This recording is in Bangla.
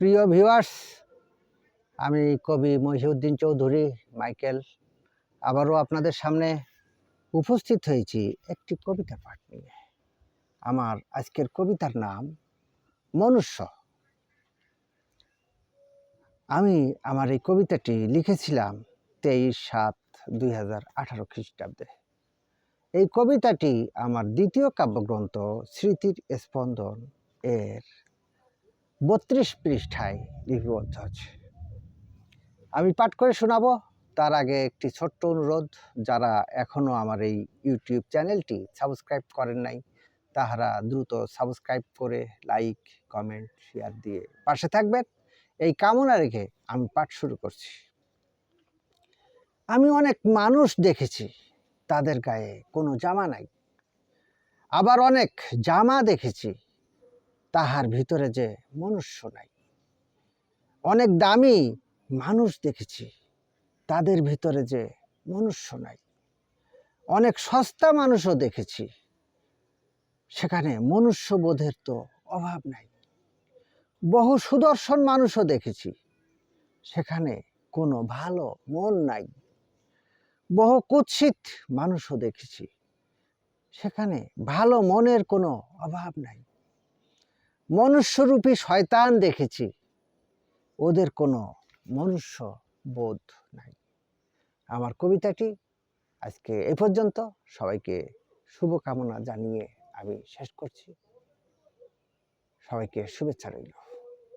প্রিয় ভিউয়ার্স আমি কবি মহিউদ্দিন চৌধুরী, মাইকেল। আবারও আপনাদের সামনে উপস্থিত হয়েছি একটি কবিতা পাঠ নিয়ে। আমার আজকের কবিতার নাম মনুষ্য। আমি আমার এই কবিতাটি লিখেছিলাম তেইশ সাত দুই হাজার আঠারো খ্রিস্টাব্দে। এই কবিতাটি আমার দ্বিতীয় কাব্যগ্রন্থ স্মৃতির স্পন্দন এর বত্রিশ পৃষ্ঠায় লিপিবদ্ধ আছে। আমি পাঠ করে শোনাবো। তার আগে একটি ছোট্ট অনুরোধ, যারা এখনও আমার এই ইউটিউব চ্যানেলটি সাবস্ক্রাইব করেন নাই, তাহারা দ্রুত সাবস্ক্রাইব করে লাইক, কমেন্ট, শেয়ার দিয়ে পাশে থাকবেন। এই কামনা রেখে আমি পাঠ শুরু করছি। আমি অনেক মানুষ দেখেছি, তাদের গায়ে কোনো জামা নাই। আবার অনেক জামা দেখেছি তাহার ভিতরে যে মনুষ্য নাই। অনেক দামি মানুষ দেখেছি, তাদের ভিতরে যে মনুষ্য নাই। অনেক সস্তা মানুষও দেখেছি, সেখানে মনুষ্যবোধের তো অভাব নাই। বহু সুদর্শন মানুষও দেখেছি, সেখানে কোনো ভালো মন নাই। বহু কুৎসিত মানুষও দেখেছি, সেখানে ভালো মনের কোনো অভাব নাই। মনুষ্যরূপী শয়তান দেখেছি। ওদের কোনো মনুষ্য বোধ নাই। আমার কবিতাটি আজকে এ পর্যন্ত। সবাইকে শুভকামনা জানিয়ে আমি শেষ করছি। সবাইকে শুভেচ্ছা রইল।